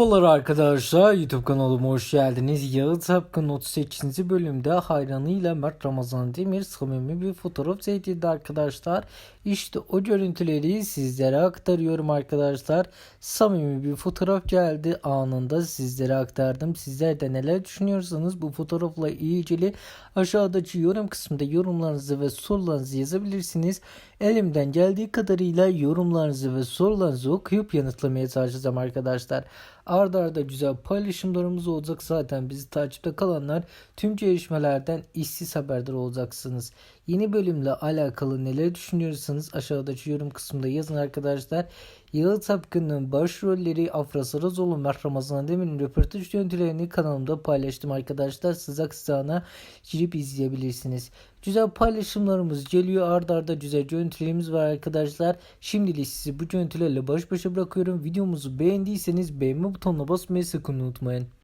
Merhabalar arkadaşlar YouTube kanalıma hoş geldiniz. Yağıt Sapkın 38. bölümde hayranıyla Mert Ramazan Demir samimi bir fotoğraf seyredildi arkadaşlar. İşte o görüntüleri sizlere aktarıyorum arkadaşlar. Samimi bir fotoğraf geldi anında sizlere aktardım. Sizler de neler düşünüyorsanız bu fotoğrafla ilgili aşağıdaki yorum kısmında yorumlarınızı ve sorularınızı yazabilirsiniz. Elimden geldiği kadarıyla yorumlarınızı ve sorularınızı okuyup yanıtlamaya çalışacağım arkadaşlar. Arda arda güzel paylaşımlarımız olacak zaten bizi takipte kalanlar tüm gelişmelerden işsiz haberdar olacaksınız. Yeni bölümle alakalı neler düşünüyorsanız aşağıdaki yorum kısmında yazın arkadaşlar. Yağıt Sapkın'ın başrolleri Afra Sarazoğlu, Mert Ramazan Demir'in röportaj görüntülerini kanalımda paylaştım arkadaşlar. Siz aksana girip izleyebilirsiniz. Güzel paylaşımlarımız geliyor. Arda arda güzel görüntülerimiz var arkadaşlar. Şimdilik sizi bu görüntülerle baş başa bırakıyorum. Videomuzu beğendiyseniz beğenme butonuna basmayı sakın unutmayın.